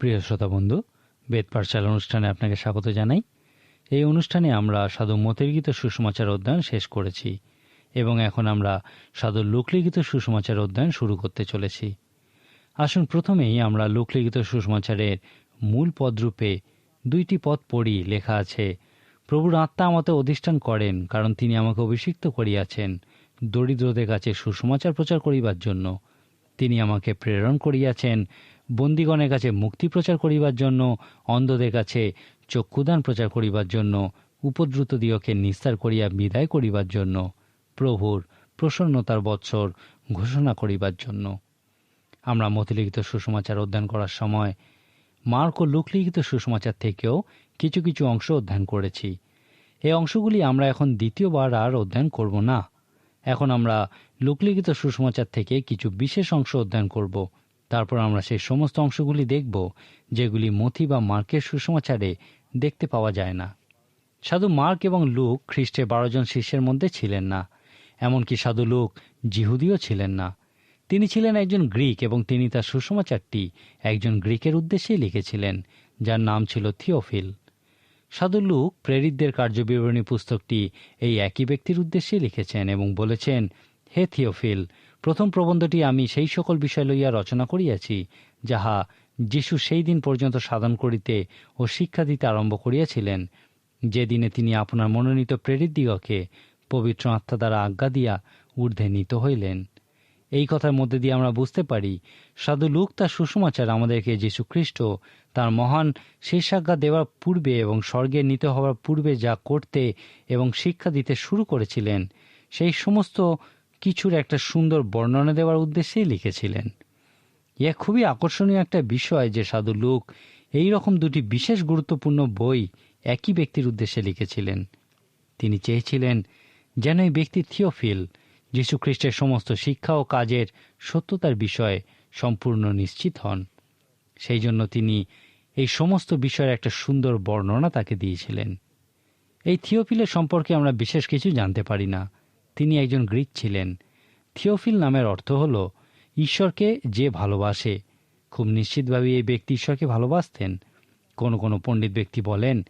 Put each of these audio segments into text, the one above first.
প্রিয় শ্রোতা বন্ধু, বেদ পাঠশালা অনুষ্ঠানে আপনাকে স্বাগত জানাই। এই অনুষ্ঠানে আমরা সাধু মতির্গিত সুষমাচার অধ্যয়ন শেষ করেছি এবং এখন আমরা সাধু লোকলিখিত সুষমাচার অধ্যয়ন শুরু করতে চলেছি। আসুন প্রথমেই আমরা লোকলিখিত সুষমাচারের মূল পদরূপে দুইটি পদ পড়ি, লেখা আছে, প্রভুর আত্মা আমাতে অধিষ্ঠান করেন, কারণ তিনি আমাকে অভিষিক্ত করিয়াছেন দরিদ্রদের কাছে সুসমাচার প্রচার করিবার জন্য। তিনি আমাকে প্রেরণ করিয়াছেন বন্দিগণের কাছে মুক্তি প্রচার করিবার জন্য, অন্ধদের কাছে চক্ষুদান প্রচার করিবার জন্য, উপদ্রুত দিয়কে নিস্তার করিয়া বিদায় করিবার জন্য, প্রভুর প্রসন্নতার বৎসর ঘোষণা করিবার জন্য। আমরা মতিলিখিত সুসমাচার অধ্যয়ন করার সময়, মার্ক ও লুকলিখিত সুসমাচার থেকেও কিছু কিছু অংশ অধ্যয়ন করেছি। এই অংশগুলি আমরা এখন দ্বিতীয়বার আর অধ্যয়ন করব না। এখন আমরা লোকলিখিত সুসমাচার থেকে কিছু বিশেষ অংশ অধ্যয়ন করব। তারপর আমরা সেই সমস্ত অংশগুলি দেখব, যেগুলি মথি বা মার্কের সুসমাচারে দেখতে পাওয়া যায় না। সাধু মার্ক এবং লুক খ্রিস্টের বারো জন শিষ্যের মধ্যে ছিলেন না, এমনকি সাধু লুক জিহুদিও ছিলেন না। তিনি ছিলেন একজন গ্রিক এবং তিনি তার সুসমাচারটি একজন গ্রিকের উদ্দেশ্যেই লিখেছিলেন, যার নাম ছিল থিওফিল। সাধু লুক প্রেরিতদের কার্যবিবরণী পুস্তকটি এই একই ব্যক্তির উদ্দেশ্যে লিখেছেন এবং বলেছেন, হে থিওফিল প্রথম প্রবন্ধটি আমি সেই সকল বিষয় লইয়া রচনা করিয়াছি, যাহা যিশু সেই দিন পর্যন্ত সাধন করিতে ও শিক্ষা দিতে আরম্ভ করিয়াছিলেন। যেদিনে তিনি আপনার মনোনীত প্রেরিত দিগকে পবিত্র আত্মা দ্বারা আজ্ঞা দিয়া ঊর্ধ্বে নীত হইলেন। এই কথার মধ্যে দিয়ে আমরা বুঝতে পারি, সাধু লুক তার সুষমাচার আমাদেরকে যীশু খ্রিস্ট তার মহান শেষাজ্ঞা দেওয়ার পূর্বে এবং স্বর্গে নিতে হওয়ার পূর্বে যা করতে এবং শিক্ষা দিতে শুরু করেছিলেন, সেই সমস্ত কিছুর একটা সুন্দর বর্ণনা দেওয়ার উদ্দেশ্যেই লিখেছিলেন। ইয়া খুবই আকর্ষণীয় একটা বিষয় যে সাধু লুক এই রকম দুটি বিশেষ গুরুত্বপূর্ণ বই একই ব্যক্তির উদ্দেশ্যে লিখেছিলেন। তিনি চেয়েছিলেন যেন এই ব্যক্তি থিওফিল, যীশুখ্রিস্টের সমস্ত শিক্ষা ও কাজের সত্যতার বিষয়ে সম্পূর্ণ নিশ্চিত হন। সেই জন্য তিনি এই সমস্ত বিষয়ের একটা সুন্দর বর্ণনা তাকে দিয়েছিলেন। এই থিওফিলের সম্পর্কে আমরা বিশেষ কিছু জানতে পারি না। তিনি একজন গ্রিক ছিলেন। থিওফিল নামের অর্থ হল, ঈশ্বরকে যে ভালোবাসে। খুব নিশ্চিতভাবে এই ব্যক্তি ঈশ্বরকে ভালোবাসতেন। কোনো কোনো পণ্ডিত ব্যক্তি বলেন,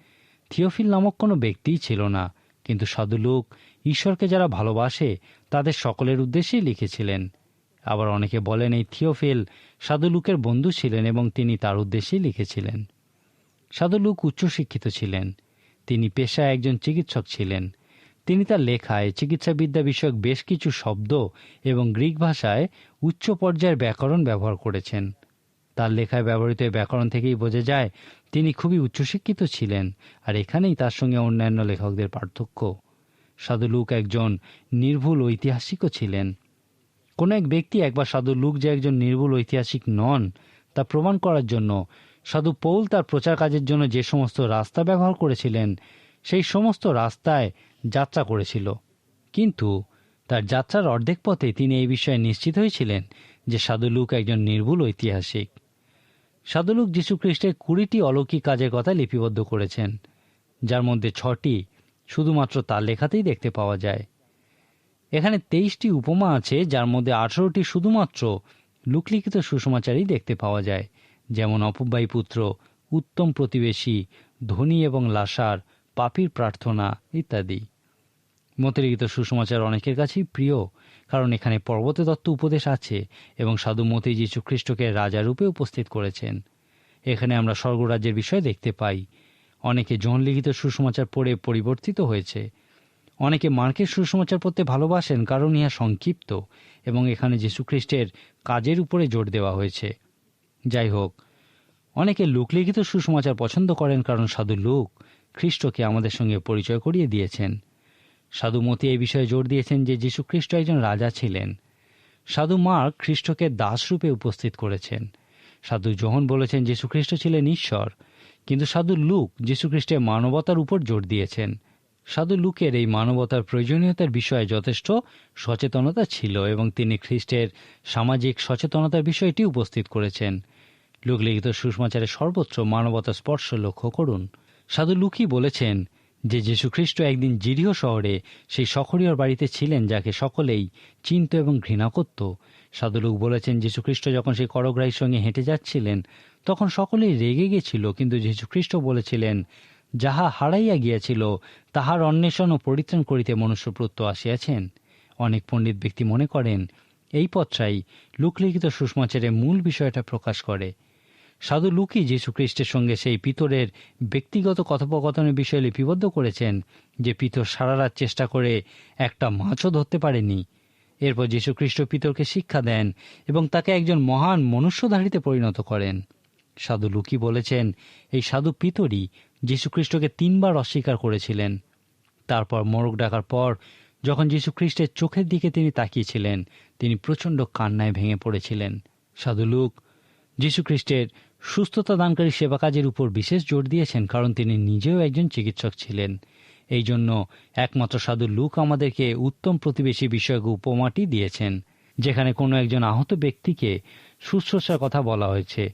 থিওফিল নামক কোনো ব্যক্তিই ছিল না। কিন্তু সাধুলোক ঈশ্বরকে যারা ভালোবাসে, তাদের সকলের উদ্দেশ্যেই লিখেছিলেন। আবার অনেকে বলেন, এই থিওফিল সাধুলুকের বন্ধু ছিলেন এবং তিনি তার উদ্দেশ্যেই লিখেছিলেন। সাধুলুক উচ্চশিক্ষিত ছিলেন। তিনি পেশায় একজন চিকিৎসক ছিলেন। তিনি তার লেখায় চিকিৎসাবিদ্যা বিষয়ক বেশ কিছু শব্দ এবং গ্রিক ভাষায় উচ্চ পর্যায়ের ব্যাকরণ ব্যবহার করেছেন। তার লেখায় ব্যবহৃত ব্যাকরণ থেকেই বোঝা যায়, তিনি খুবই উচ্চশিক্ষিত ছিলেন আর এখানেই তার সঙ্গে অন্যান্য লেখকদের পার্থক্য। সাধু লুক একজন নির্ভুল ঐতিহাসিকও ছিলেন। কোনো এক ব্যক্তি একবার সাধু লুক যে একজন নির্ভুল ঐতিহাসিক নন, তা প্রমাণ করার জন্য সাধু পৌল তার প্রচার কাজের জন্য যে সমস্ত রাস্তা ব্যবহার করেছিলেন সেই সমস্ত রাস্তায় যাত্রা করেছিল। কিন্তু তার যাত্রার অর্ধেক পথে তিনি এই বিষয়ে নিশ্চিত হয়েছিলেন যে সাধুলুক একজন নির্ভুল ঐতিহাসিক। সাধুলুক যীশুখ্রিস্টের কুড়িটি অলৌকিক কাজের কথা লিপিবদ্ধ করেছেন, যার মধ্যে ছটি শুধুমাত্র তার লেখাতেই দেখতে পাওয়া যায়। এখানে তেইশটি উপমা আছে, যার মধ্যে আঠারোটি শুধুমাত্র লুকলিখিত সুসমাচারই দেখতে পাওয়া যায়, যেমন অপব্যয় পুত্র, উত্তম প্রতিবেশী, ধনী এবং লাসার পাপির প্রার্থনা ইত্যাদি। মতিলিখিত সুসমাচার অনেকের কাছেই প্রিয়, কারণ এখানে পর্বতে দত্ত উপদেশ আছে এবং সাধু মতি যীশু খ্রিস্টকে রাজারূপে উপস্থিত করেছেন। এখানে আমরা স্বর্গরাজ্যের বিষয় দেখতে পাই। অনেকে লিখিত সুসমাচার পড়ে পরিবর্তিত হয়েছে। অনেকে মার্কের সুসমাচার পড়তে ভালোবাসেন, কারণ ইহা সংক্ষিপ্ত এবং এখানে যীশুখ্রিস্টের কাজের উপরে জোর দেওয়া হয়েছে। যাই হোক, অনেকে লোকলিখিত সুসমাচার পছন্দ করেন, কারণ সাধু লোক। খ্রিস্টকে আমাদের সঙ্গে পরিচয় করিয়ে দিয়েছেন। সাধু মতি এই বিষয়ে জোর দিয়েছেন যে যীশুখ্রিস্ট একজন রাজা ছিলেন। সাধু মার্ক খ্রিস্টকে দাসরূপে উপস্থিত করেছেন। সাধু জোহন বলেছেন যীশুখ্রিস্ট ছিলেন ঈশ্বর, কিন্তু সাধু লুক যীশুখ্রিস্টের মানবতার উপর জোর দিয়েছেন। সাধু লুকের এই মানবতার প্রয়োজনীয়তার বিষয়ে যথেষ্ট সচেতনতা ছিল এবং তিনি খ্রিস্টের সামাজিক সচেতনতার বিষয়টি উপস্থিত করেছেন। লোকলিখিত সুষমাচারের সর্বত্র মানবতা স্পর্শ লক্ষ্য করুন। সাধু লুকি বলেছেন যে যীশুখ্রিস্ট একদিন জিরিয় শহরে সেই সখরীয়র বাড়িতে ছিলেন যাকে সকলেই চিন্ত এবং ঘৃণা করত। সাধুলুক বলেছেন যীশুখ্রিস্ট যখন সেই করগ্রাহীর সঙ্গে হেঁটে যাচ্ছিলেন, তখন সকলেই রেগে গেছিল, কিন্তু যীশুখ্রিস্ট বলেছিলেন, যাহা হারাইয়া গিয়াছিল, তাহার অন্বেষণ ও পরিত্রাণ করিতে মনুষ্যপ্রত্য আসিয়াছেন। অনেক পণ্ডিত ব্যক্তি মনে করেন, এই পত্রাই লুকলিখিত সুষমাচারের মূল বিষয়টা প্রকাশ করে। সাধু লুকি যীশুখ্রিস্টের সঙ্গে সেই পিতরের ব্যক্তিগত কথোপকথনের বিষয়ে লিপিবদ্ধ করেছেন যে পিতর সারা রাত চেষ্টা করে একটা মাছও ধরতে পারেনি। এরপর যীশুখ্রিস্ট পিতরকে শিক্ষা দেন এবং তাকে একজন মহান মনুষ্যধারীতে পরিণত করেন। সাধু লুকি বলেছেন, এই সাধু পিতরই যীশুখ্রিস্টকে তিনবার অস্বীকার করেছিলেন। তারপর মোরগ ডাকার পর যখন যীশুখ্রিস্টের চোখের দিকে তিনি তাকিয়েছিলেন, তিনি প্রচণ্ড কান্নায় ভেঙে পড়েছিলেন। সাধু লুক যীশুখ্রিস্টের সুস্থতা দানকারী সেবা কাজের উপর বিশেষ জোর দিয়েছেন, কারণ তিনি নিজেও একজন চিকিৎসক ছিলেন। এই জন্য একমাত্র সাধু লুক আমাদেরকে উত্তম প্রতিবেশী বিষয়ক উপমাটি দিয়েছেন, যেখানে কোনো একজন আহত ব্যক্তিকে শুশ্রূষার কথা বলা হয়েছে।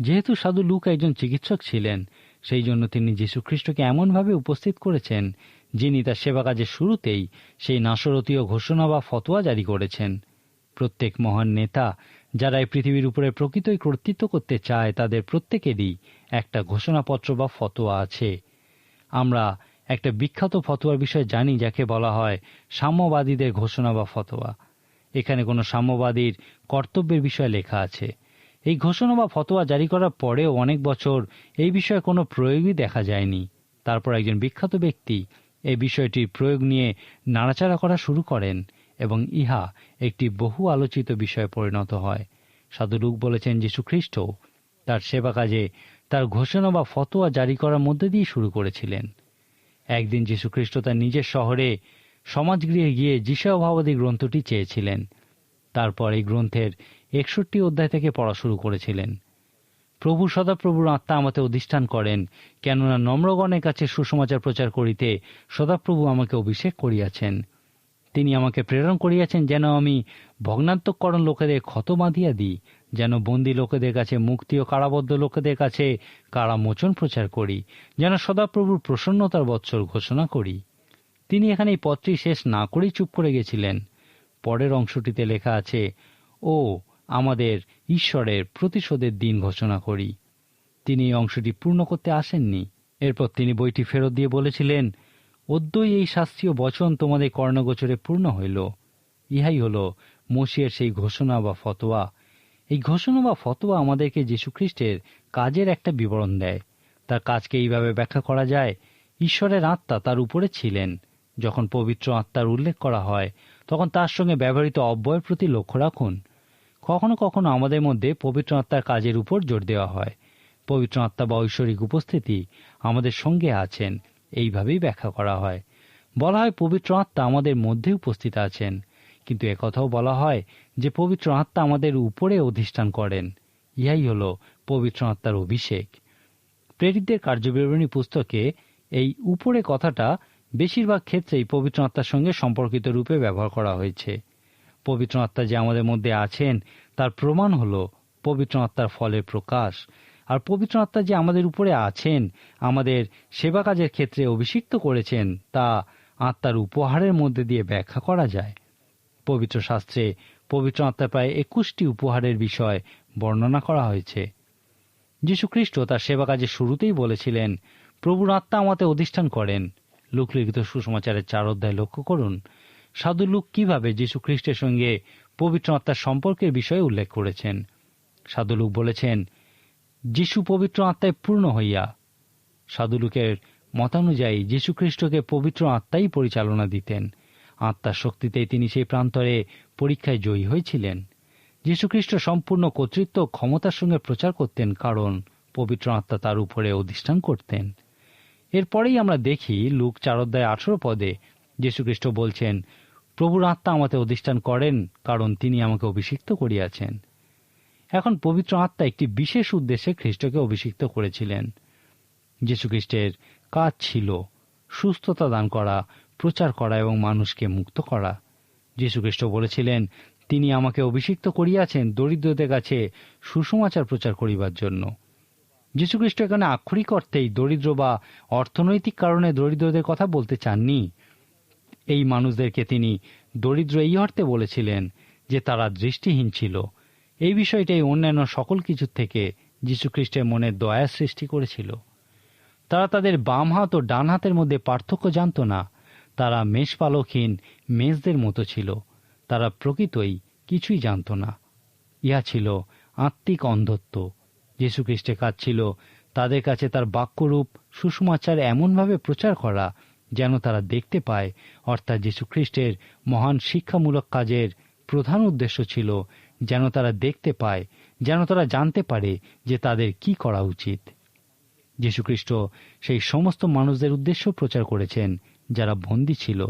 যেহেতু সাধু লুক একজন চিকিৎসক ছিলেন, সেই জন্য তিনি যীশুখ্রিস্টকে এমনভাবে উপস্থিত করেছেন, যিনি তার সেবা কাজের শুরুতেই সেই নাসরতীয় ঘোষণা বা ফতোয়া জারি করেছেন। প্রত্যেক মহান নেতা যারা এই পৃথিবীর উপরে প্রকৃতই কর্তৃত্ব করতে চায়, তাদের প্রত্যেকেরই একটা ঘোষণাপত্র বা ফতোয়া আছে। আমরা একটা বিখ্যাত ফতোয়ার বিষয়ে জানি, যাকে বলা হয় সাম্যবাদীদের ঘোষণা বা ফতোয়া। এখানে কোনো সাম্যবাদীর কর্তব্যের বিষয়ে লেখা আছে। এই ঘোষণা বা ফতোয়া জারি করার পরেও অনেক বছর এই বিষয়ে কোনো প্রয়োগই দেখা যায়নি। তারপর একজন বিখ্যাত ব্যক্তি এই বিষয়টির প্রয়োগ নিয়ে নাড়াচাড়া করা শুরু করেন। এবং ইহা একটি বহু আলোচিত বিষয়ে পরিণত হয়। সাধু লুক বলেছেন যীশু খ্রিস্ট তার সেবা কাজে তার ঘোষণা বা ফতোয়া জারি করার মধ্যে দিয়ে শুরু করেছিলেন। একদিন যীশুখ্রিস্ট তার নিজের শহরে সমাজগৃহে গিয়ে যিশাভাবাদী গ্রন্থটি চেয়েছিলেন। তারপর এই গ্রন্থের একষট্টি অধ্যায় থেকে পড়া শুরু করেছিলেন। প্রভু সদাপ্রভুর আত্মা আমাকে অধিষ্ঠান করেন, কেননা নম্রগণের কাছে সুসমাচার প্রচার করিতে সদাপ্রভু আমাকে অভিষেক করিয়াছেন। তিনি আমাকে প্রেরণ করিয়াছেন যেন আমি ভগ্নাত্মকরণ লোকেদের ক্ষত বাঁধিয়া দিই, যেন বন্দী লোকেদের কাছে মুক্তি ও কারাবদ্ধ লোকেদের কাছে কারামোচন প্রচার করি, যেন সদাপ্রভুর প্রসন্নতার বৎসর ঘোষণা করি। তিনি এখানে এই পত্রটি শেষ না করেই চুপ করে গেছিলেন। পরের অংশটিতে লেখা আছে, ও, আমাদের ঈশ্বরের প্রতিশোধের দিন ঘোষণা করি। তিনি এই অংশটি পূর্ণ করতে আসেননি। এরপর তিনি বইটি ফেরত দিয়ে বলেছিলেন অদ্যই এই শাস্ত্রীয় বচন তোমাদের কর্ণগোচরে পূর্ণ হইল। ইহাই হল মসিয়ের সেই ঘোষণা বা ফতোয়া। এই ঘোষণা বা ফতোয়া আমাদেরকে যীশুখ্রিস্টের কাজের একটা বিবরণ দেয়। তার কাজকে এইভাবে ব্যাখ্যা করা যায়, ঈশ্বরের আত্মা তার উপরে ছিলেন। যখন পবিত্র আত্মার উল্লেখ করা হয়, তখন তার সঙ্গে ব্যবহৃত অব্যয়ের প্রতি লক্ষ্য রাখুন। কখনো কখনো আমাদের মধ্যে পবিত্র আত্মার কাজের উপর জোর দেওয়া হয়। পবিত্র আত্মা বা ঐশ্বরিক উপস্থিতি আমাদের সঙ্গে আছেন। এইভাবেই ব্যাখ্যা করা হয়। বলা হয়, পবিত্র আত্মা আমাদের মধ্যে উপস্থিত আছেন। কিন্তু একথাও বলা হয় যে, পবিত্র আত্মা আমাদের উপরে অধিষ্ঠান করেন। ইহাই হল পবিত্র আত্মার অভিষেক। প্রেরিতদের কার্যবিবরণী পুস্তকে এই উপরে কথাটা বেশিরভাগ ক্ষেত্রেই পবিত্র আত্মার সঙ্গে সম্পর্কিত রূপে ব্যবহার করা হয়েছে। পবিত্র আত্মা যে আমাদের মধ্যে আছেন, তার প্রমাণ হল পবিত্র আত্মার ফলের প্রকাশ। আর পবিত্র আত্মা যে আমাদের উপরে আছেন, আমাদের সেবা কাজের ক্ষেত্রে অভিষিক্ত করেছেন, তা আত্মার উপহারের মধ্যে দিয়ে ব্যাখ্যা করা যায়। পবিত্র শাস্ত্রে পবিত্র আত্মা প্রায় একুশটি উপহারের বিষয় বর্ণনা করা হয়েছে। যীশুখ্রিস্ট তার সেবা কাজের শুরুতেই বলেছিলেন, প্রভুর আত্মা আমাতে অধিষ্ঠান করেন। লোকলিখিত সুসমাচারের চার অধ্যায় লক্ষ্য করুন। সাধু লোক কীভাবে যীশু খ্রিস্টের সঙ্গে পবিত্র আত্মার সম্পর্কের বিষয়ে উল্লেখ করেছেন? সাধু লোক বলেছেন যিশু পবিত্র আত্মায় পূর্ণ হইয়া সাধুলুকের মতানুযায়ী যীশুখ্রিস্টকে পবিত্র আত্মাই পরিচালনা দিতেন। আত্মার শক্তিতেই তিনি সেই প্রান্তরে পরীক্ষায় জয়ী হয়েছিলেন। যীশুখ্রিস্ট সম্পূর্ণ কর্তৃত্ব ক্ষমতার সঙ্গে প্রচার করতেন, কারণ পবিত্র আত্মা তার উপরে অধিষ্ঠান করতেন। এরপরেই আমরা দেখি লুক চার অধ্যায় আঠেরো পদে যীশুখ্রিস্ট বলছেন, প্রভুর আত্মা আমাকে অধিষ্ঠান করেন, কারণ তিনি আমাকে অভিষিক্ত করিয়াছেন। এখন পবিত্র আত্মা একটি বিশেষ উদ্দেশ্যে খ্রিস্টকে অভিষিক্ত করেছিলেন। যীশুখ্রিস্টের কাজ ছিল সুস্থতা দান করা, প্রচার করা এবং মানুষকে মুক্ত করা। যীশুখ্রিস্ট বলেছিলেন, তিনি আমাকে অভিষিক্ত করিয়াছেন দরিদ্রদের কাছে সুসমাচার প্রচার করিবার জন্য। যীশুখ্রিস্ট এখানে আক্ষরিক অর্থেই দরিদ্র বা অর্থনৈতিক কারণে দরিদ্রদের কথা বলতে চাননি। এই মানুষদেরকে তিনি দরিদ্র এই অর্থে বলেছিলেন যে তারা দৃষ্টিহীন ছিল। এই বিষয়টাই অন্যান্য সকল কিছুর থেকে যীশুখ্রিস্টের মনে দয়ার সৃষ্টি করেছিল। তারা তাদের বাম হাত ও ডান হাতের মধ্যে পার্থক্য জানত না। তারা মেষপালকহীন, মেষদের মতো ছিল। তারা প্রকৃতই কিছুই জানত না। ইহা ছিল আত্মিক অন্ধত্ব। যীশুখ্রিস্টের কাজ ছিল তাদের কাছে তার বাক্যরূপ সুষমাচার এমনভাবে প্রচার করা যেন তারা দেখতে পায়। অর্থাৎ যীশুখ্রিস্টের মহান শিক্ষামূলক কাজের প্রধান উদ্দেশ্য ছিল যেন তারা দেখতে পায়, যেন তারা জানতে পারে যে তাদের কি করা উচিত। যীশুখ্রিস্ট সেই সমস্ত মানুষদের উদ্দেশ্য প্রচার করেছেন, যারা বন্দী ছিল।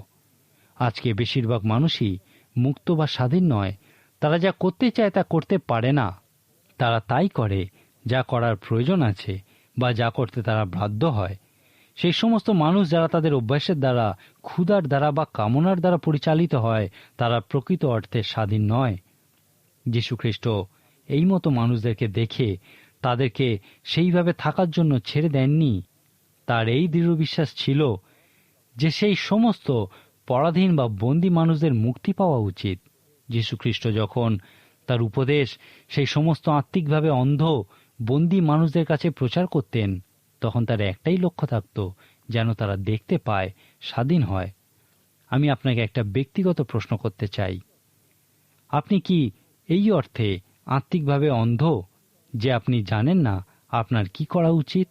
আজকে বেশিরভাগ মানুষই মুক্ত বা স্বাধীন নয়, তারা যা করতে চায় তা করতে পারে না। তারা তাই করে, যা করার প্রয়োজন আছে বা যা করতে তারা বাধ্য হয়। সেই সমস্ত মানুষ যারা তাদের অভ্যাসের দ্বারা, ক্ষুধার দ্বারা বা কামনার দ্বারা পরিচালিত হয়, তারা প্রকৃত অর্থে স্বাধীন নয়। যীশুখ্রিস্ট এই মতো মানুষদেরকে দেখে তাদেরকে সেইভাবে থাকার জন্য ছেড়ে দেননি। তার এই দৃঢ় বিশ্বাস ছিল যে সেই সমস্ত পরাধীন বা বন্দী মানুষদের মুক্তি পাওয়া উচিত। যীশুখ্রিস্ট যখন তার উপদেশ সেই সমস্ত আত্মিকভাবে অন্ধ, বন্দী মানুষদের কাছে প্রচার করতেন, তখন তার একটাই লক্ষ্য থাকত, যেন তারা দেখতে পায়, স্বাধীন হয়। আমি আপনাকে একটা ব্যক্তিগত প্রশ্ন করতে চাই। আপনি কি এই অর্থে আত্মিকভাবে অন্ধ যে আপনি জানেন না আপনার কি করা উচিত?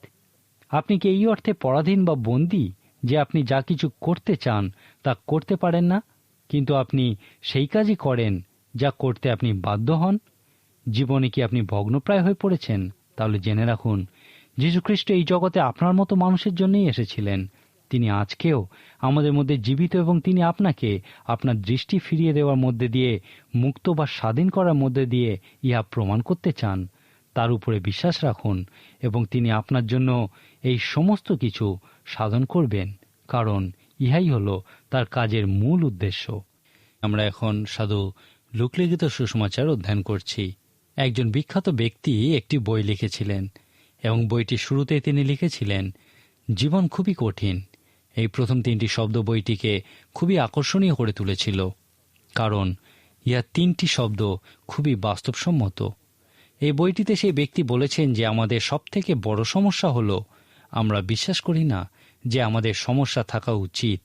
আপনি কি এই অর্থে পরাধীন বা বন্দী যে আপনি যা কিছু করতে চান তা করতে পারেন না? কিন্তু আপনি সেই কাজই করেন যা করতে আপনি বাধ্য হন? জীবনে কি আপনি ভগ্নপ্রায় হয়ে পড়েছেন? তাহলে জেনে রাখুন, যীশুখ্রিস্ট এই জগতে আপনার মতো মানুষের জন্যই এসেছিলেন। তিনি আজকেও আমাদের মধ্যে জীবিত এবং তিনি আপনাকে আপনার দৃষ্টি ফিরিয়ে দেওয়ার মধ্যে দিয়ে, মুক্ত বা স্বাধীন করার মধ্যে দিয়ে ইহা প্রমাণ করতে চান। তার উপরে বিশ্বাস রাখুন এবং তিনি আপনার জন্য এই সমস্ত কিছু সাধন করবেন, কারণ ইহাই হল তার কাজের মূল উদ্দেশ্য। আমরা এখন সাধু লোকলিখিত সুসমাচার অধ্যয়ন করছি। একজন বিখ্যাত ব্যক্তি একটি বই লিখেছিলেন এবং বইটি শুরুতে তিনি লিখেছিলেন, জীবন খুবই কঠিন এই প্রথম তিনটি শব্দ বইটিকে খুবই আকর্ষণীয় করে তুলেছিল, কারণ ইহা তিনটি শব্দ খুবই বাস্তবসম্মত। এই বইটিতে সেই ব্যক্তি বলেছেন যে আমাদের সবথেকে বড় সমস্যা হলো, আমরা বিশ্বাস করি না যে আমাদের সমস্যা থাকা উচিত।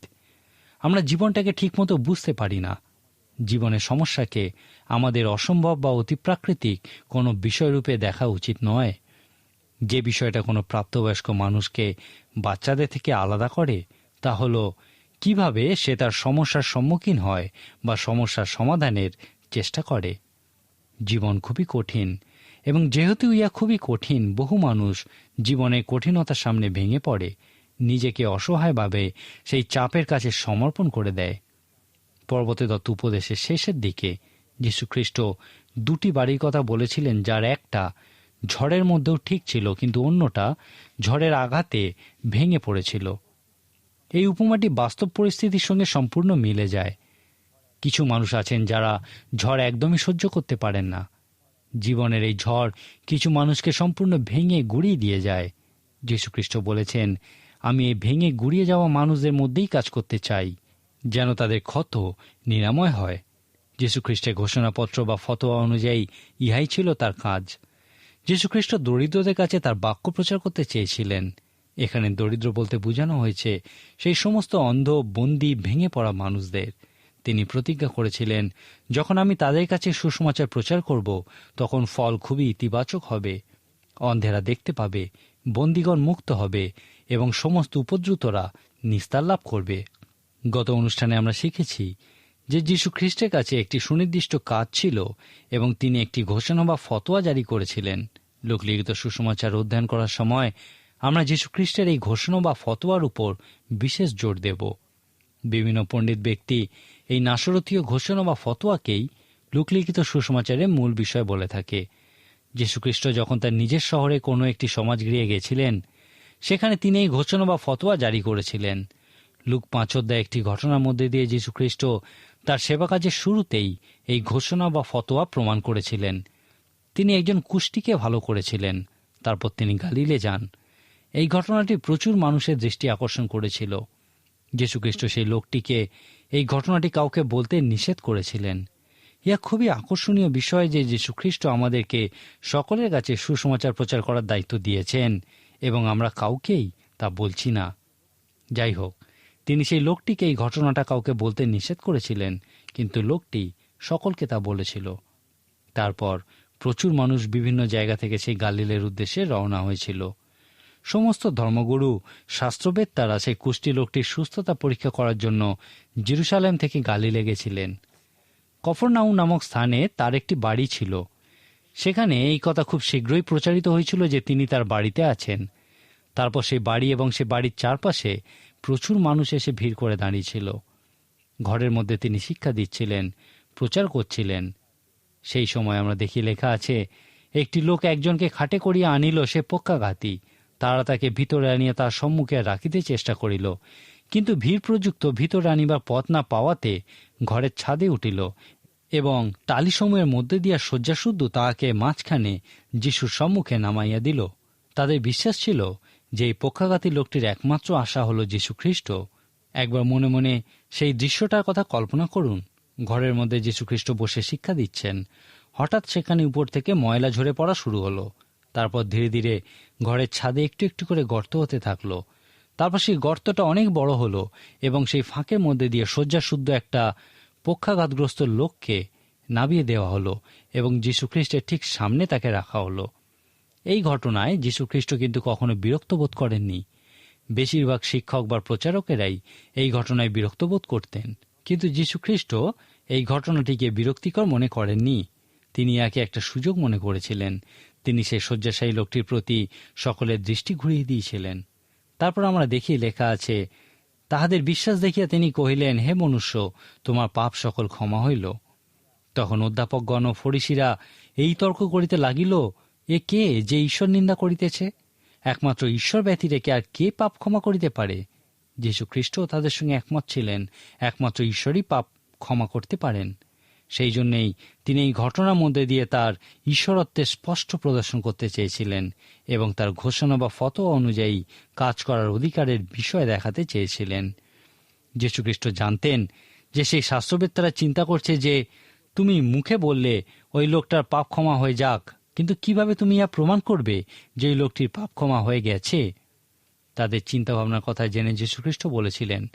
আমরা জীবনটাকে ঠিকমতো বুঝতে পারি না। জীবনের সমস্যাকে আমাদের অসম্ভব বা অতিপ্রাকৃতিক কোনো বিষয়রূপে দেখা উচিত নয়। যে বিষয়টা কোনো প্রাপ্তবয়স্ক মানুষকে বাচ্চাদের থেকে আলাদা করে তা হল, কীভাবে সে তার সমস্যার সম্মুখীন হয় বা সমস্যার সমাধানের চেষ্টা করে? জীবন খুবই কঠিন, এবং যেহেতু ইয়া খুবই কঠিন, বহু মানুষ জীবনে কঠিনতার সামনে ভেঙে পড়ে। নিজেকে অসহায়ভাবে সেই চাপের কাছে সমর্পণ করে দেয়। পর্বতে দত্ত উপদেশের শেষের দিকে যীশুখ্রিস্ট দুটি বাড়ির কথা বলেছিলেন, যার একটা ঝড়ের মধ্যেও ঠিক ছিল, কিন্তু অন্যটা ঝড়ের আঘাতে ভেঙে পড়েছিল। এই উপমাটি বাস্তব পরিস্থিতির সঙ্গে সম্পূর্ণ মিলে যায়। কিছু মানুষ আছেন যারা ঝড় একদমই সহ্য করতে পারেন না। জীবনের এই ঝড় কিছু মানুষকে সম্পূর্ণ ভেঙে গুড়িয়ে দিয়ে যায়। যীশুখ্রিস্ট বলেছেন, আমি এই ভেঙে গুড়িয়ে যাওয়া মানুষদের মধ্যেই কাজ করতে চাই, যেন তাদের ক্ষত নিরাময় হয়। যীশুখ্রিস্টের ঘোষণাপত্র বা ফতোয়া অনুযায়ী ইহাই ছিল তার কাজ। যীশুখ্রিস্ট দরিদ্রদের কাছে তার বাক্য প্রচার করতে চেয়েছিলেন। এখানে দরিদ্র বলতে বোঝানো হয়েছে, সেই সমস্ত অন্ধ বন্দি ভেঙে পড়া মানুষদের। তিনি প্রতিজ্ঞা করেছিলেন, যখন আমি তাদের কাছে সুসমাচার প্রচার করব, তখন ফল খুবই ইতিবাচক হবে। অন্ধেরা দেখতে পাবে, বন্দিগণ মুক্ত হবে, এবং সমস্ত উপদ্রুতরা নিস্তার লাভ করবে। গত অনুষ্ঠানে আমরা শিখেছি যে যীশু খ্রিস্টের কাছে একটি সুনির্দিষ্ট কাজ ছিল এবং তিনি একটি ঘোষণা বা ফতোয়া জারি করেছিলেন। লোকলিখিত সুসমাচার অধ্যয়ন করার সময় আমরা যীশু খ্রিস্টের এই ঘোষণা বা ফতোয়ার উপর বিশেষ জোর দেব। বিভিন্ন পণ্ডিত ব্যক্তি এই নাসরথীয় ঘোষণা বা ফতোয়াকেই লুকলিখিত সুসমাচারের মূল বিষয় বলে থাকে। যীশুখ্রিস্ট যখন তার নিজের শহরে কোনো একটি সমাজ গৃহে গেছিলেন, সেখানে তিনি এই ঘোষণা বা ফতোয়া জারি করেছিলেন। লুক পাঁচোদ্দায় একটি ঘটনার মধ্যে দিয়ে যীশুখ্রিস্ট তার সেবা কাজের শুরুতেই এই ঘোষণা বা ফতোয়া প্রমাণ করেছিলেন। তিনি একজন কুষ্টিকে ভালো করেছিলেন। তারপর তিনি গালিলে যান। এই ঘটনাটি প্রচুর মানুষের দৃষ্টি আকর্ষণ করেছিল। যীশুখ্রিস্ট সেই লোকটিকে এই ঘটনাটি কাউকে বলতে নিষেধ করেছিলেন। ইয়া খুবই আকর্ষণীয় বিষয় যে যীশুখ্রিস্ট আমাদেরকে সকলের কাছে সুসমাচার প্রচার করার দায়িত্ব দিয়েছেন এবং আমরা কাউকেই তা বলছি না। যাই হোক, তিনি সেই লোকটিকে এই ঘটনাটা কাউকে বলতে নিষেধ করেছিলেন, কিন্তু লোকটি সকলকে তা বলেছিল। তারপর প্রচুর মানুষ বিভিন্ন জায়গা থেকে সেই গালিলের উদ্দেশ্যে রওনা হয়েছিল। সমস্ত ধর্মগুরু, শাস্ত্রবেদ তারা সেই কুষ্টি লোকটির সুস্থতা পরীক্ষা করার জন্য জিরুসালেম থেকে গালিলে গেছিলেন। কফরনাউ নামক স্থানে তার একটি বাড়ি ছিল। সেখানে এই কথা খুব শীঘ্রই প্রচারিত হয়েছিল যে তিনি তার বাড়িতে আছেন। তারপর সেই বাড়ি এবং সে বাড়ির চারপাশে প্রচুর মানুষ এসে ভিড় করে দাঁড়িয়েছিল। ঘরের মধ্যে তিনি শিক্ষা দিচ্ছিলেন, প্রচার করছিলেন। সেই সময় আমরা দেখি লেখা আছে, একটি লোক একজনকে খাটে করিয়া আনিল, সে পক্ষাঘাতী। তারা তাকে ভিতরে আনিয়া তার সম্মুখে রাখিতে চেষ্টা করিল। কিন্তু ভিড় প্রযুক্ত ভিতরে আনিবার পথ না পাওয়াতে ঘরের ছাদে উঠিল এবং টালিসমূহের মধ্যে দিয়া শয্যাশুদ্ধ তাহাকে মাঝখানে যিশুর সম্মুখে নামাইয়া দিল। তাদের বিশ্বাস ছিল যে এই পক্ষাঘাতী লোকটির একমাত্র আশা হল যীশু খ্রিস্ট একবার মনে মনে সেই দৃশ্যটার কথা কল্পনা করুন। ঘরের মধ্যে যীশুখ্রিস্ট বসে শিক্ষা দিচ্ছেন। হঠাৎ সেখানে উপর থেকে ময়লা ঝরে পড়া শুরু হলো। তারপর ধীরে ধীরে ঘরের ছাদে একটু একটু করে গর্ত হতে থাকল। তারপর সেই গর্তটা অনেক বড় হলো এবং সেই ফাঁকের মধ্যে দিয়ে শয্যাশুদ্ধ একটা পক্ষাঘাতগ্রস্ত লোককে নাবিয়ে দেওয়া হলো এবং যীশুখ্রিস্টের ঠিক সামনে তাকে রাখা হলো। এই ঘটনায় যীশুখ্রিস্ট কিন্তু কখনো বিরক্ত বোধ করেননি। বেশিরভাগ শিক্ষক বা প্রচারকেরাই এই ঘটনায় বিরক্ত বোধ করতেন। কিন্তু যীশুখ্রিস্ট এই ঘটনাটিকে বিরক্তিকর মনে করেননি। তিনি একে একটা সুযোগ মনে করেছিলেন তিনি সেই শয্যাশায়ী লোকটির প্রতি সকলের দৃষ্টি ঘুরিয়ে দিয়েছিলেন। তারপর আমরা দেখি লেখা আছে, তাহাদের বিশ্বাস দেখিয়া তিনি কহিলেন, হে মনুষ্য, তোমার পাপ সকল ক্ষমা হইল। তখন অধ্যাপকগণ ও ফরিসিরা এই তর্ক করিতে লাগিল, এ কে যে ঈশ্বর নিন্দা করিতেছে? একমাত্র ঈশ্বর ব্যতী রেখে আর কে পাপ ক্ষমা করিতে পারে? যীশু খ্রিস্ট তাদের সঙ্গে একমত ছিলেন, একমাত্র ঈশ্বরই পাপ ক্ষমা করতে পারেন। সেই জন্যেই তিনি এই ঘটনার মধ্যে দিয়ে তার ঈশ্বরত্বের স্পষ্ট প্রদর্শন করতে চেয়েছিলেন এবং তার ঘোষণা বা ফটো অনুযায়ী কাজ করার অধিকারের বিষয় দেখাতে চেয়েছিলেন। যীশুখ্রিস্ট জানতেন যে সেই শাস্ত্রবেত্তারা চিন্তা করছে যে, তুমি মুখে বললে ওই লোকটার পাপ ক্ষমা হয়ে যাক, কিন্তু কীভাবে তুমি ইয়া প্রমাণ করবে যে ওই লোকটির পাপ ক্ষমা হয়ে গেছে? তাদের চিন্তাভাবনার কথা জেনে যীশুখ্রিস্ট বলেছিলেন,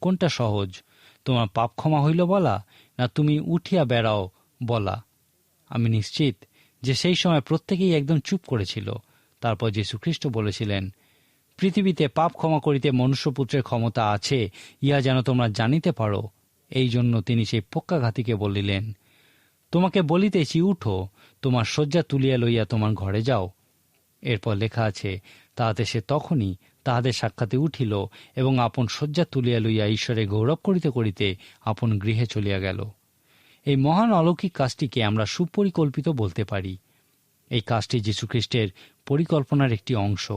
কোনটা সহজ? তোমার পাপ ক্ষমা হইল বলা, না তুমি উঠিয়া বেড়াও বলা। আমি নিশ্চিত যে সেই সময় প্রত্যেকেই একদম চুপ করেছিল। তারপর যীশুখ্রিস্ট বলেছিলেন, পৃথিবীতে পাপ ক্ষমা করিতে মনুষ্যপুত্রের ক্ষমতা আছে, ইহা যেন তোমরা জানিতে পারো। এই জন্য তিনি সেই পক্কাঘাতিকে বলিলেন, তোমাকে বলিতেছি, উঠো, তোমার শয্যা তুলিয়া লইয়া তোমার ঘরে যাও। এরপর লেখা আছে, তাহাতে সে তখনই তাহাদের সাক্ষাতে উঠিল এবং আপন শয্যা তুলিয়া লইয়া ঈশ্বরে গৌরব করিতে করিতে আপন গৃহে চলিয়া গেল। এই মহান অলৌকিক কাজটিকে আমরা সুপরিকল্পিত বলতে পারি। এই কাজটি যীশুখ্রিস্টের পরিকল্পনার একটি অংশ।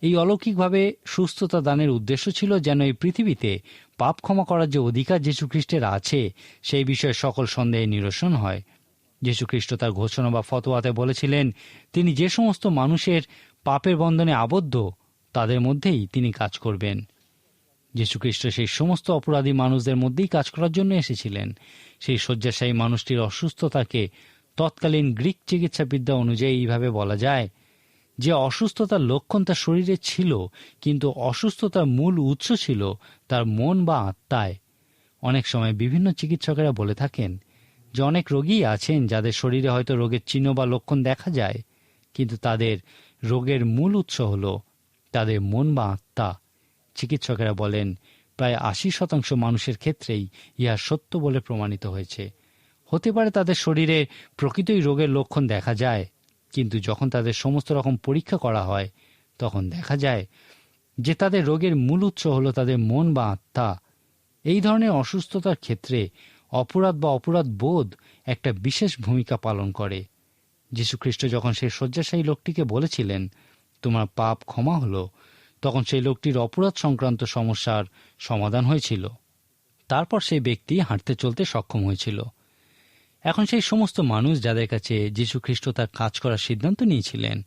এই অলৌকিকভাবে সুস্থতা দানের উদ্দেশ্য ছিল যেন এই পৃথিবীতে পাপ ক্ষমা করার যে অধিকার যীশুখ্রিস্টের আছে, সেই বিষয়ে সকল সন্দেহে নিরসন হয়। যীশুখ্রিস্ট তার ঘোষণা বা ফতোয়াতে বলেছিলেন, তিনি যে সমস্ত মানুষের পাপের বন্ধনে আবদ্ধ তাদের মধ্যেই তিনি কাজ করবেন। যীশুখ্রিস্ট সেই সমস্ত অপরাধী মানুষদের মধ্যেই কাজ করার জন্য এসেছিলেন। সেই শয্যাশায়ী মানুষটির অসুস্থতাকে তৎকালীন গ্রিক চিকিৎসাবিদ্যা অনুযায়ী এইভাবে বলা যায় যে অসুস্থতার লক্ষণ তার শরীরে ছিল, কিন্তু অসুস্থতার মূল উৎস ছিল তার মন বা আত্মায়। অনেক সময় বিভিন্ন চিকিৎসকেরা বলে থাকেন যে অনেক রোগী আছেন যাদের শরীরে হয়তো রোগের চিহ্ন বা লক্ষণ দেখা যায়, কিন্তু তাদের রোগের মূল উৎস হল তাদের মন বা আত্মা। চিকিৎসকেরা বলেন, প্রায় আশি শতাংশ মানুষের ক্ষেত্রেই ইহা সত্য বলে প্রমাণিত হয়েছে। হতে পারে তাদের শরীরে প্রকৃতই রোগের লক্ষণ দেখা যায়, কিন্তু যখন তাদের সমস্ত রকম পরীক্ষা করা হয়, তখন দেখা যায় যে তাদের রোগের মূল উৎস হল তাদের মন বা আত্মা। এই ধরনের অসুস্থতার ক্ষেত্রে অপরাধ বা অপরাধ বোধ একটা বিশেষ ভূমিকা পালন করে। যীশুখ্রিস্ট যখন সেই শয্যাশায়ী লোকটিকে বলেছিলেন তোমার পাপ ক্ষমা হলো, তখন সেই লোকটির অপরাধ সংক্রান্ত সমস্যার সমাধান হয়েছিল। তারপর সেই ব্যক্তি হাঁটতে চলতে সক্ষম হয়েছিল। এখন সেই সমস্ত মানুষ যাদের কাছে যীশুখ্রিস্ট তার কাজ করার সিদ্ধান্ত নিয়েছিলেন,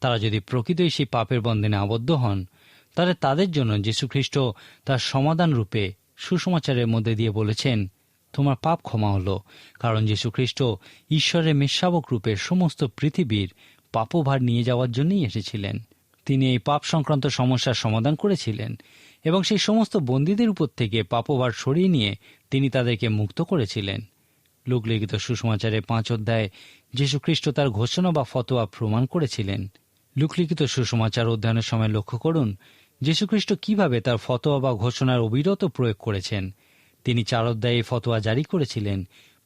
তারা যদি প্রকৃতই সেই পাপের বন্ধনে আবদ্ধ হন, তাহলে তাদের জন্য যীশুখ্রিস্ট তার সমাধান রূপে সুসমাচারের মধ্যে দিয়ে বলেছেন, তোমার পাপ ক্ষমা হলো, কারণ যীশু খ্রিস্ট ঈশ্বরের মেষাবক রূপে সমস্ত পৃথিবীর পাপভার নিয়ে যাওয়ার জন্যই এসেছিলেন। তিনি এই পাপ সংক্রান্ত সমস্যার সমাধান করেছিলেন এবং সেই সমস্ত বন্দীদের উপর থেকে পাপভার সরিয়ে নিয়ে তিনি তাদেরকে মুক্ত করেছিলেন। লোকলিখিত সুসমাচারে পাঁচ অধ্যায়ে যীশুখ্রিস্ট তার ঘোষণা বা ফতোয়া প্রমাণ করেছিলেন। লোকলিখিত সুসমাচার অধ্যয়নের সময় লক্ষ্য করুন, যীশুখ্রিস্ট কীভাবে তার ফতোয়া বা ঘোষণার অবিরত প্রয়োগ করেছেন। তিনি চার অধ্যায়ে ফতোয়া জারি করেছিলেন,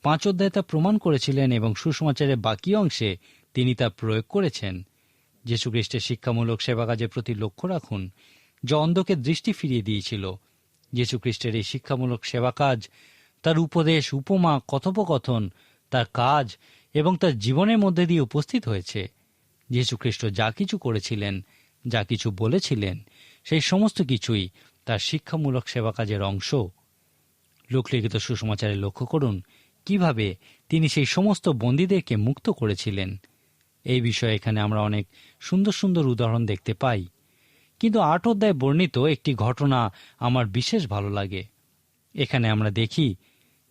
পাঁচ অধ্যায়ে তা প্রমাণ করেছিলেন এবং সুসমাচারের বাকি অংশে তিনি তা প্রয়োগ করেছেন। যীশুখ্রিস্টের শিক্ষামূলক সেবা কাজের প্রতি লক্ষ্য রাখুন, যা অন্ধকে দৃষ্টি ফিরিয়ে দিয়েছিল। যীশুখ্রিস্টের এই শিক্ষামূলক সেবা কাজ তার উপদেশ, উপমা, কথোপকথন, তার কাজ এবং তার জীবনের মধ্যে দিয়ে উপস্থিত হয়েছে। যীশুখ্রিস্ট যা কিছু করেছিলেন, যা কিছু বলেছিলেন, সেই সমস্ত কিছুই তার শিক্ষামূলক সেবা কাজের অংশ। লোকলিখিত সুসমাচারে লক্ষ্য করুন, কীভাবে তিনি সেই সমস্ত বন্দীদেরকে মুক্ত করেছিলেন। এই বিষয়ে এখানে আমরা অনেক সুন্দর সুন্দর উদাহরণ দেখতে পাই। কিন্তু আট অধ্যায় বর্ণিত একটি ঘটনা আমার বিশেষ ভালো লাগে। এখানে আমরা দেখি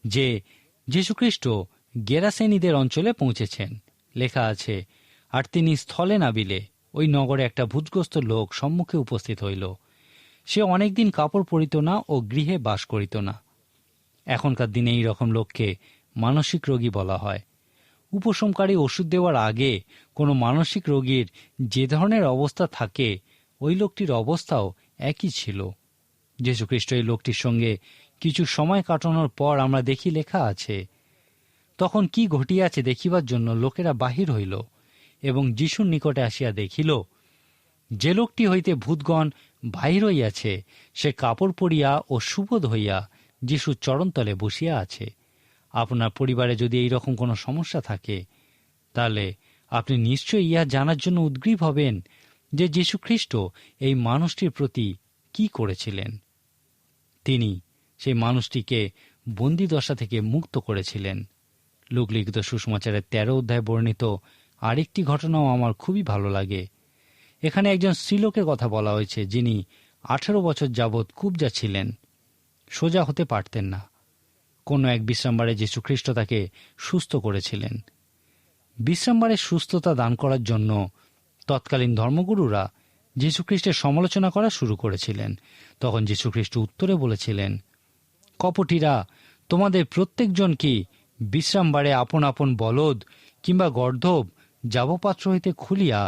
যে যীশুখ্রিস্ট গেরাসেনীদের অঞ্চলে পৌঁছেছেন। লেখা আছে, আর তিনি স্থলে নাবিলে, ওই নগরে একটা ভূতগ্রস্ত লোক সম্মুখে উপস্থিত হইল। সে অনেকদিন কাপড় পরিত না ও গৃহে বাস করিত না। এখনকার দিনে এই রকম লোককে মানসিক রোগী বলা হয়। উপশমকারী ওষুধ দেওয়ার আগে কোনো মানসিক রোগীর যে ধরনের অবস্থা থাকে, ওই লোকটির অবস্থাও একই ছিল। যীশুখ্রিস্ট এই লোকটির সঙ্গে কিছু সময় কাটানোর পর আমরা দেখি লেখা আছে, তখন কি ঘটিয়াছে দেখিবার জন্য লোকেরা বাহির হইল এবং যিশুর নিকটে আসিয়া দেখিল, যে লোকটি হইতে ভূতগণ বাহির হইয়াছে, সে কাপড় পরিয়া ও সুবোধ হইয়া যিশুর চরণতলে বসিয়া আছে। আপনার পরিবারে যদি এই রকম কোনো সমস্যা থাকে, তাহলে আপনি নিশ্চয়ই ইহা জানার জন্য উদ্গ্রীব হবেন যে যীশুখ্রিস্ট এই মানুষটির প্রতি কি করেছিলেন। তিনি সেই মানুষটিকে বন্দিদশা থেকে মুক্ত করেছিলেন। লোকলিখিত সুষমাচারের তেরো অধ্যায় বর্ণিত আরেকটি ঘটনাও আমার খুবই ভালো লাগে। এখানে একজন স্ত্রীলোকের কথা বলা হয়েছে যিনি আঠেরো বছর যাবৎ কুবজা ছিলেন। সোজা হতে পারতেন না। কোনো এক বিশ্রামবারে যীশুখ্রিস্ট তাকে সুস্থ করেছিলেন। বিশ্রামবারের সুস্থতা দান করার জন্য তৎকালীন ধর্মগুরুরা যীশুখ্রিস্টের সমালোচনা করা শুরু করেছিলেন। তখন যীশুখ্রিস্ট উত্তরে বলেছিলেন, কপটিরা, তোমাদের প্রত্যেকজন কি বিশ্রামবারে আপন আপন বলদ কিংবা গর্ধব যাবপাত্র হইতে খুলিয়া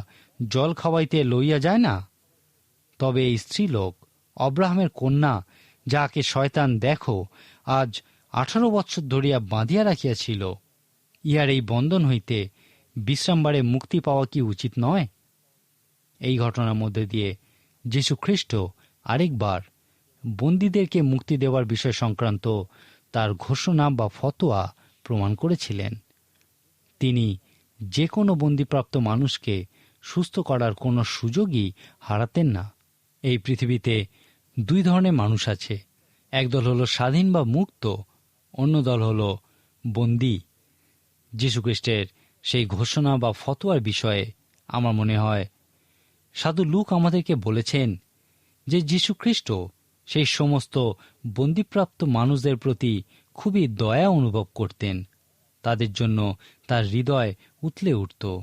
জল খাওয়াইতে লইয়া যায় না? তবে এই স্ত্রীলোক, অব্রাহামের কন্যা যাকে শয়তান দেখো, আজ আঠারো বৎসর ধরিয়া বাঁধিয়া রাখিয়াছিল। ইহার এই বন্ধন হইতে বিশ্রামবারে মুক্তি পাওয়া কি উচিত নয়? এই ঘটনার মধ্যে দিয়ে যীশু খ্রিস্ট আরেকবার বন্দীদেরকে মুক্তি দেওয়ার বিষয় সংক্রান্ত তার ঘোষণা বা ফতোয়া প্রমাণ করেছিলেন। তিনি যে কোনো বন্দিপ্রাপ্ত মানুষকে সুস্থ করার কোনো সুযোগই হারাতেন না। এই পৃথিবীতে দুই ধরনের মানুষ আছে। একদল হলো স্বাধীন বা মুক্ত অন্য দল হল বন্দি। যীশুখ্রিস্টের সেই ঘোষণা বা ফতোয়ার বিষয়ে আমার মনে হয়, সাধু লুক আমাদেরকে বলেছেন যে যীশুখ্রিস্ট সেই সমস্ত বন্দিপ্রাপ্ত মানুষদের প্রতি খুবই দয়া অনুভব করতেন। তাদের জন্য তার হৃদয় উতলে উঠত।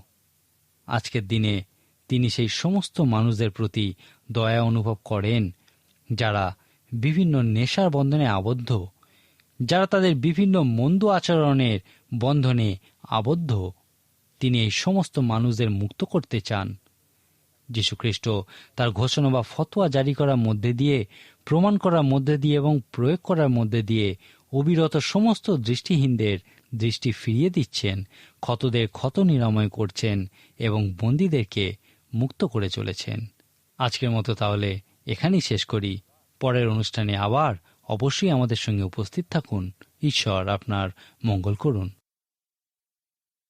আজকের দিনে তিনি সেই সমস্ত মানুষদের প্রতি দয়া অনুভব করেন, যারা বিভিন্ন নেশার বন্ধনে আবদ্ধ। যারা তাদের বিভিন্ন মন্দ আচরণের বন্ধনে আবদ্ধ। তিনি এই সমস্ত মানুষদের মুক্ত করতে চান। যীশুখ্রিস্ট তার ঘোষণা বা ফতোয়া জারি করার মধ্যে দিয়ে, প্রমাণ করার মধ্যে দিয়ে এবং প্রয়োগ করার মধ্যে দিয়ে অবিরত সমস্ত দৃষ্টিহীনদের দৃষ্টি ফিরিয়ে দিচ্ছেন, ক্ষতদের ক্ষত নিরাময় করছেন এবং বন্দীদেরকে মুক্ত করে চলেছেন। আজকের মতো তাহলে এখানেই শেষ করি। পরের অনুষ্ঠানে আবার অবশ্যই আমাদের সঙ্গে উপস্থিত থাকুন। ঈশ্বর আপনার মঙ্গল করুন।